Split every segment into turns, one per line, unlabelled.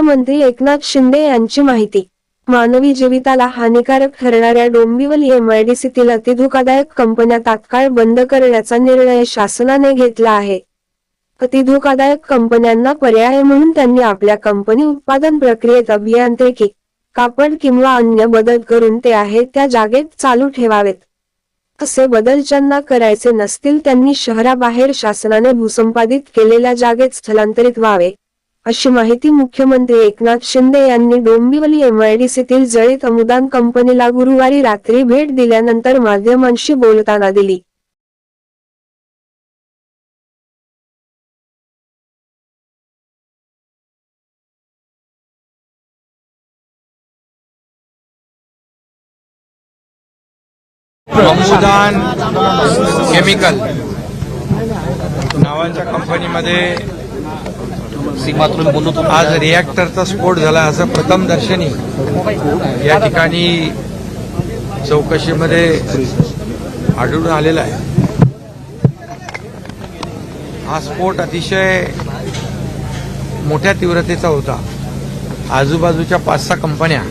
मुख्यमंत्री एकनाथ शिंदे यांची माहिती. मानवी जीविताला हानिकारक ठरणाऱ्या डोंबिवली एमआयडीसीतील अतिधोकादायक कंपन्या तात्काळ बंद करण्याचा निर्णय शासनाने घेतला आहे. अतिधोकादायक कंपन्यांना पर्याय म्हणून त्यांनी आपल्या कंपनी उत्पादन प्रक्रियेत अभियांत्रिकी कापड किंवा अन्य बदल करून ते आहे त्या जागेत चालू ठेवावेत. असे बदल ज्यांना करायचे नसतील त्यांनी शहराबाहेर शासनाने भूसंपादित केलेल्या जागेत स्थलांतरित व्हावे. अशी माहिती मुख्यमंत्री एकनाथ शिंदे यांनी डोंबिवली एमआयडीसीतील जळीत अनुदान कंपनीला गुरुवारी रात्री भेट दिल्यानंतर माध्यमांशी बोलताना दिली.
केमिकल नावाच्या कंपनीमध्ये
सीमातून बोलत होतो
आज रिॲक्टरचा स्फोट झाला असं प्रथम दर्शनी या ठिकाणी चौकशीमध्ये आढळून आलेला आहे. हा स्फोट अतिशय मोठ्या तीव्रतेचा होता. आजूबाजूच्या पाच सहा कंपन्या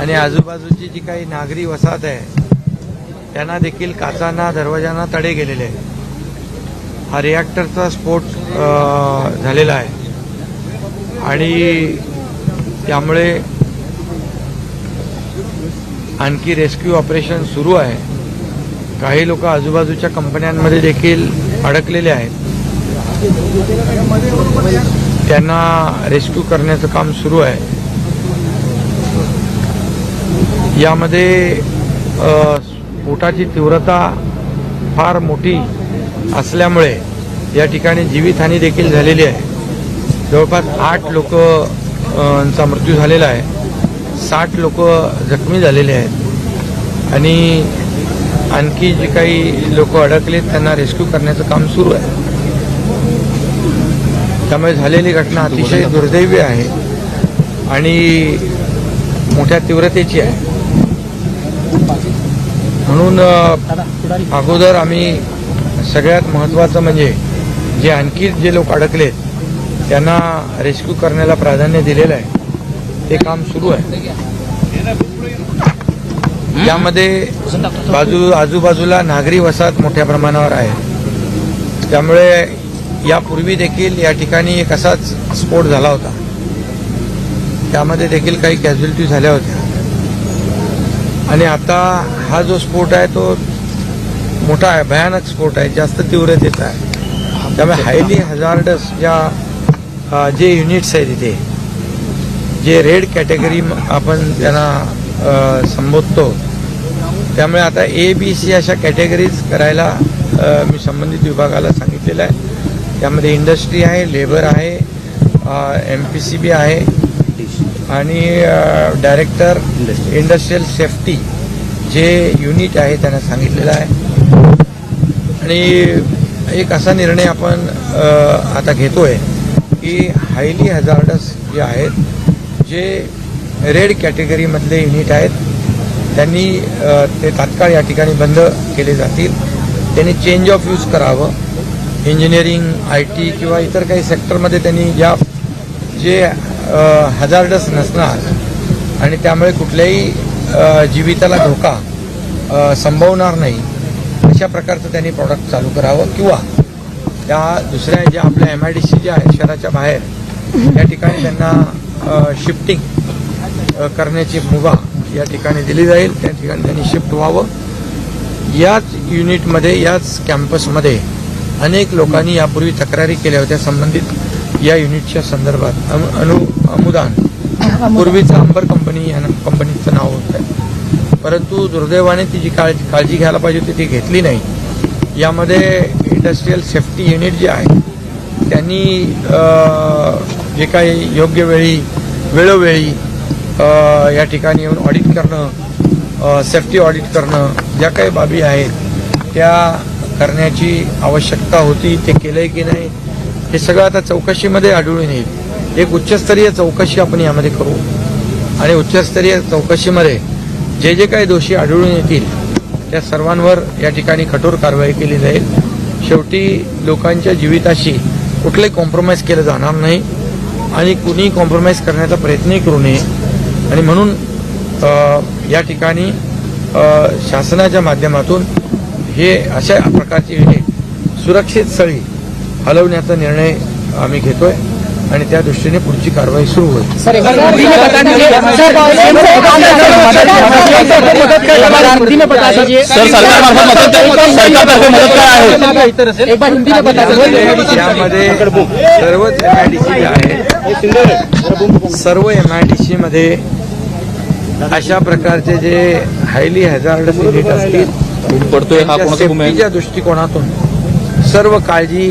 आणि आजूबाजूची जी काही नागरी वसाहत आहे त्यांना देखील काचांना दरवाजांना तडे गेलेले आहेत. हा रिॲक्टरचा स्फोट झालेला आहे. आणि त्यामुळे आणखी रेस्क्यू ऑपरेशन सुरू आहे. काही लोक आजूबाजूच्या कंपन्यांमध्ये देखील अडकलेले आहेत. त्यांना रेस्क्यू करण्याचं काम सुरू आहे. यामध्ये स्फोटाची तीव्रता फार मोठी असल्यामुळे या ठिकाणी जीवितहानी देखील झालेली आहे. जवळपास आठ लोकांचा मृत्यू झालेला आहे. साठ लोक जखमी झालेले आहेत. आणि आणखी जे काही लोक अडकलेत त्यांना रेस्क्यू करण्याचं काम सुरू आहे. त्यामुळे झालेली घटना अतिशय दुर्दैवी आहे आणि मोठ्या तीव्रतेची आहे. म्हणून अगोदर आम्ही सगळ्यात महत्त्वाचं म्हणजे जे आणखी जे लोक अडकलेत त्यांना रेस्क्यू करण्याला प्राधान्य दिलेलं आहे. ते काम सुरू आहे. यामध्ये बाजू आजूबाजूला नागरी वसाहत मोठ्या प्रमाणावर आहे. त्यामुळे यापूर्वी देखील या ठिकाणी एक असाच स्फोट झाला होता. त्यामध्ये देखील काही कॅज्युअलिटी झाल्या होत्या. आणि आता हा जो स्फोट आहे तो मोठा आहे भयानक स्फोट आहे जास्त तीव्रतेचा आहे. त्यामुळे हायली हजार्डस ज्या जे युनिट्स आहेत इथे जे रेड कॅटेगरी आपण त्यांना संबोधतो त्यामुळे आता ए बी सी अशा कॅटेगरीज करायला मी संबंधित विभागाला सांगितलेलं आहे. त्यामध्ये इंडस्ट्री आहे लेबर आहे एम पी सी बी आहे आणि डायरेक्टर इंडस्ट्रियल सेफ्टी जे युनिट आहे त्यांना सांगितलेलं आहे. आणि एक असा निर्णय आपण आता घेतोय. की हायली हजार्डस जे आहेत जे रेड कॅटेगरीमधले युनिट आहेत त्यांनी ते तात्काळ या ठिकाणी बंद केले जातील. त्यांनी चेंज ऑफ यूज करावं. इंजिनिअरिंग आय टी किंवा इतर काही सेक्टरमध्ये त्यांनी ज्या जे हजार्डस नसणार आणि त्यामुळे कुठल्याही जीविताला धोका संभवणार नाही अशा प्रकारचं त्यांनी प्रॉडक्ट चालू करावं किंवा त्या दुसऱ्या ज्या आपल्या एम आय डी सी ज्या आहेत शहराच्या बाहेर या ठिकाणी त्यांना शिफ्टिंग करण्याची मुभा या ठिकाणी दिली जाईल. त्या ठिकाणी त्यांनी शिफ्ट व्हावं. याच युनिटमध्ये याच कॅम्पसमध्ये अनेक लोकांनी यापूर्वी तक्रारी केल्या होत्या संबंधित. या युनिटच्या संदर्भात अनु अनु अमुदान पूर्वीचं अंबर कंपनी या कंपनीचं नाव होतं. परंतु दुर्दैवाने ती जी काळजी काळजी घ्यायला पाहिजे होती ती घेतली नाही. यामध्ये इंडस्ट्रीयल सेफ्टी युनिट जे आहे त्यांनी जे काही योग्य वेळी वेळोवेळी या ठिकाणी येऊन ऑडिट करणं सेफ्टी ऑडिट करणं ज्या काही बाबी आहेत त्या करण्याची आवश्यकता होती ते केलंय की नाही हे सगळं आता चौकशीमध्ये आढळून येईल. एक उच्चस्तरीय चौकशी आपण यामध्ये करू. आणि उच्चस्तरीय चौकशीमध्ये जे जे काही दोषी आढळून येतील त्या सर्वांवर या ठिकाणी कठोर कारवाई केली जाईल. शेवटी लोकांच्या जीविताशी कुठलंही कॉम्प्रोमाइज केलं जाणार नाही आणि कुणी कॉम्प्रोमाइज करण्याचा प्रयत्नही करू नये. आणि म्हणून या ठिकाणी शासनाच्या माध्यमातून हे अशा प्रकारची युनिट सुरक्षित स्थळी हलवण्याचा निर्णय आम्ही घेतोय. आणि त्या दृष्टीने पुढची कारवाई सुरू होईल
सर सरकारमार्फत मदत सरकारतर्फे मदत काय आहे
यामध्ये सर्वच एमआयडीसी आहेत सर्व एमआयडीसी मध्ये अशा प्रकारचे जे हायली हॅझार्डस युनिट असतील
पडतोय हा
दृष्टिकोनातून सर्व काळजी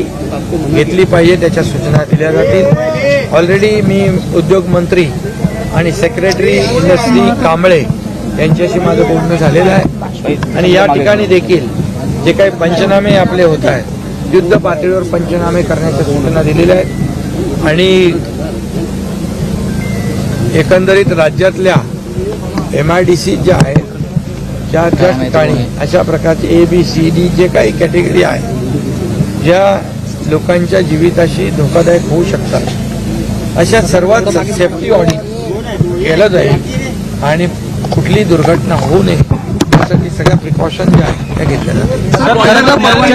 घेतली पाहिजे त्याच्या सूचना दिल्या जातील. ऑलरेडी मी उद्योग मंत्री आणि सेक्रेटरी इंडस्ट्री कांबळे यांच्याशी माझं बोलणं झालेलं आहे. आणि या ठिकाणी देखील जे काही पंचनामे आपले होत आहेत युद्ध पातळीवर पंचनामे करण्याच्या सूचना दिलेल्या आहेत. आणि एकंदरीत राज्यातल्या एम आय डी सी ज्या आहेत ज्या ज्या ठिकाणी अशा प्रकारचे A B C D J काही कॅटेगरी आहे ज्या लोकांच्या जीविताशी धोकादायक होऊ शकतात. अशा सर्वात सेफ्टी ऑडिट केलं जाईल आणि कुठली दुर्घटना होऊ नये यासाठी सगळ्या प्रिकॉशन ज्या आहेत त्या घेतल्या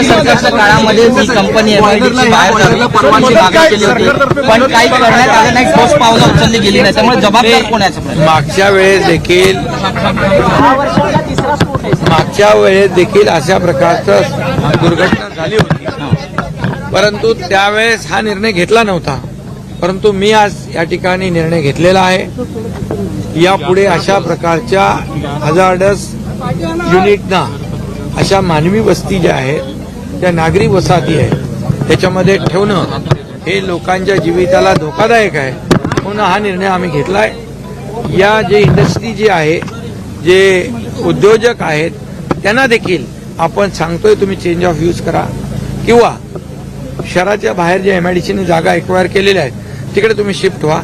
सरकारच्या काळामध्ये कंपनी एमआयडीसी बाहेर काढून परवानगी मागणी केली होती पण काही करण्यात आलं नाही. ठोस पावलं उचलली गेली नाही. त्यामुळे जबाबदार?
मागच्या वेळेस देखील मागच्या वेळेस देखील अशा प्रकारचं दुर्घटना झाली होती. परंतु त्यावेळेस हा निर्णय घेतला नव्हता. परंतु मी आज या ठिकाणी निर्णय घेतलेला आहे. यापुढे अशा प्रकारच्या हजार्डस युनिटना अशा मानवी वस्ती ज्या आहेत त्या नागरी वसाहती आहेत त्याच्यामध्ये ठेवणं हे लोकांच्या जीविताला धोकादायक आहे. म्हणून हा निर्णय आम्ही घेतला आहे या जे इंडस्ट्री जी आहे जे उद्योजक आहेत त्यांना देखील आपण सांगतोय तुम्ही चेंज ऑफ यूज करा. किंवा शहराच्या बाहेर जे एमआयडीसीने जागा एक्वायर केलेल्या आहेत तिकडे तुम्ही शिफ्ट व्हा.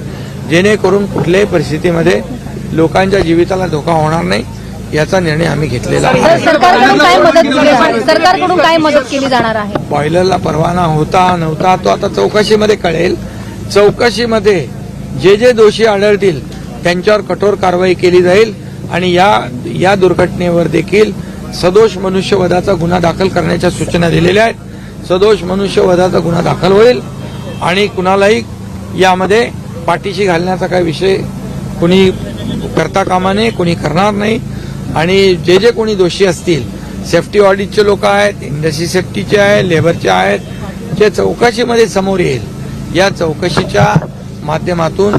जेणेकरून कुठल्याही परिस्थितीमध्ये लोकांच्या जीविताला धोका होणार नाही याचा निर्णय आम्ही घेतलेला आहे.
सरकारकडून काय मदत केली जाणार? आहे?
बॉयलरला परवाना होता नव्हता तो आता चौकशीमध्ये कळेल. चौकशीमध्ये जे जे दोषी आढळतील त्यांच्यावर कठोर कारवाई केली जाईल. आणि या या दुर्घटनेवर देखील सदोष मनुष्यवधाचा गुन्हा दाखल करण्याच्या सूचना दिलेल्या आहेत. सदोष मनुष्यवधाचा गुन्हा दाखल होईल आणि कुणालाही यामध्ये पाठीशी घालण्याचा काही विषय कुणी करता कामा नये कुणी करणार नाही. आणि जे जे कोणी दोषी असतील सेफ्टी ऑडिटचे लोक आहेत इंडस्ट्री सेफ्टीचे आहेत लेबरचे आहेत जे चौकशीमध्ये समोर येईल या चौकशीच्या माध्यमातून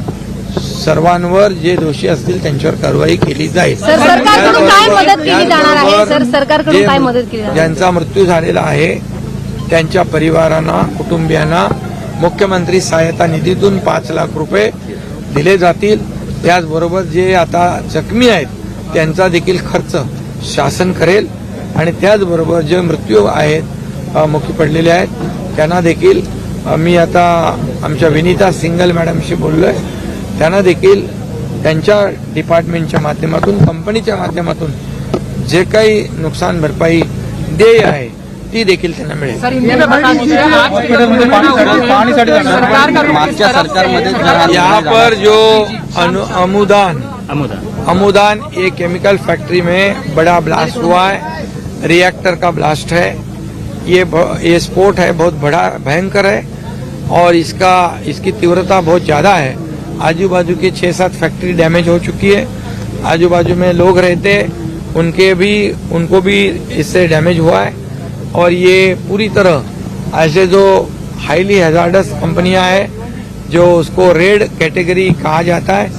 सर्वांवर जे दोषी असतील त्यांच्यावर कारवाई केली जाईल
सर, सरकारकडून काय
त्याचबरोबर-
मदत केली जाणार आहे? सर,
त्याचबरोबर
सरकारकडून
जे
काय मदत केली जाणार?
ज्यांचा मृत्यू झालेला आहे त्यांच्या परिवारांना कुटुंबियांना मुख्यमंत्री सहायता निधीतून पाच लाख रुपये दिले जातील त्याचबरोबर जे आता जखमी आहेत त्यांचा देखील खर्च शासन करेल आणि त्याचबरोबर जे मृत्यू आहेत मुखी पडलेले आहेत त्यांना देखील मी आता आमच्या विनीता सिंगल मॅडमशी बोललोय त्यांना देखील त्यांच्या डिपार्टमेंटच्या माध्यमातून कंपनीच्या माध्यमातून जे काही नुकसान भरपाई देय आहे ती देखील त्यांना मिळेल.
मागच्या सरकारमध्ये हा
यहाँ पर जो अनु, अनुदान अनुदान ये केमिकल फैक्ट्री में बड़ा ब्लास्ट हुआ है. रिएक्टर का ब्लास्ट है. ये ये स्पोर्ट है बहुत बड़ा भयंकर है. और इसका इसकी तीव्रता बहुत ज़्यादा है. आजू बाजू की छः सात फैक्ट्री डैमेज हो चुकी है। आजू बाजू में लोग रहते उनके भी, उनको भी इससे डैमेज हुआ है। और ये पूरी तरह ऐसे जो हाईली हैजार्डस कंपनियाँ हैं, जो उसको रेड कैटेगरी कहा जाता है,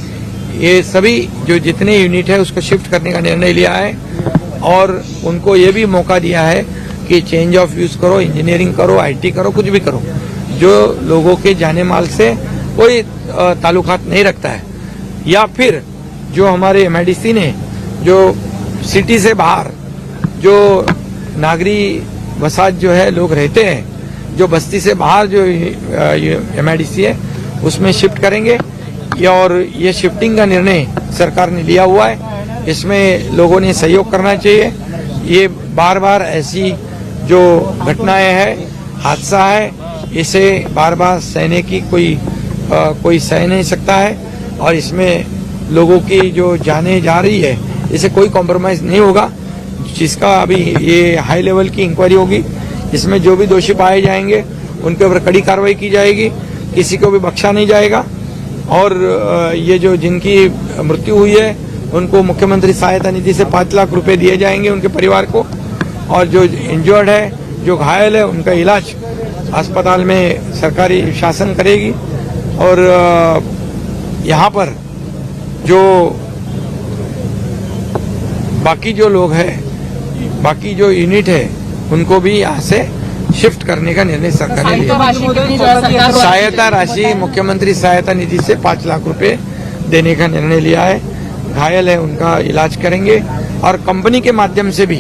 ये सभी जो जितने यूनिट है, उसको शिफ्ट करने का निर्णय लिया है। और उनको ये भी मौका दिया है कि चेंज ऑफ़ यूज़ करो इंजीनियरिंग करो आईटी करो, कुछ भी करो। जो लोगों के जाने माल से कोई ताल्लुकात नहीं रखता है। या फिर जो हमारे एमआईडीसी ने जो सिटी से बाहर, जो नागरी वसाहत जो है, लोग रहते हैं, जो बस्ती से बाहर जो एम आई डी सी है, उसमें शिफ्ट करेंगे। और ये शिफ्टिंग का निर्णय सरकार ने लिया हुआ है, इसमें लोगों ने सहयोग करना चाहिए। ये बार बार ऐसी जो घटनाएँ हैं, हादसा है, इसे बार बार सहने की कोई अ, कोई सह नहीं सकता है और इसमें लोगों की जो जाने जा रही है इसे कोई कॉम्प्रोमाइज नहीं होगा जिसका अभी ये हाई लेवल की इंक्वायरी होगी इसमें जो भी दोषी पाए जाएँगे उनके ऊपर कड़ी कार्रवाई की जाएगी किसी को भी बख्शा नहीं जाएगा और ये जो जिनकी मृत्यु हुई है उनको मुख्यमंत्री सहायता निधि से पाँच लाख रुपए दिए जाएँगे उनके परिवार को और जो इंजर्ड है जो घायल है उनका इलाज अस्पताल में सरकारी शासन करेगी और यहाँ पर जो बाकी जो लोग हैं बाकी जो यूनिट है उनको भी यहाँ से शिफ्ट करने का निर्णय सरकार ने लिया। सहायता राशि मुख्यमंत्री सहायता निधि से पाँच लाख रुपए देने का निर्णय लिया है। घायल है उनका इलाज करेंगे। और कंपनी के माध्यम से भी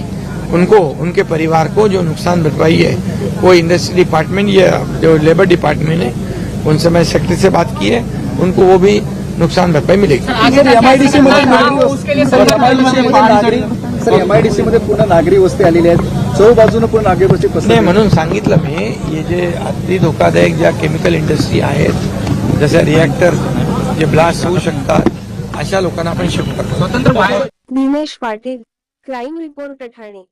उनको उनके परिवार को जो नुकसान भरपाई है वो इंडस्ट्री डिपार्टमेंट या जो लेबर डिपार्टमेंट है उनसे मैं सेक्रेटरी से बात की है उनको वो भी नुकसान भरपाई मिलेगी।
सर एमआयडीसी मध्ये पूर्ण नागरी वस्ती आलेली आहेत. चौ बाजूने पूर्ण नागरी वस्ती
नाही म्हणून सांगितलं मी हे जे अति धोकादायक ज्या केमिकल इंडस्ट्री आहेत जसे रिॲक्टर जे ब्लास्ट होऊ शकतात अशा लोकांना आपण शिफ्ट करतो.
Dinesh Patil crime report Thane.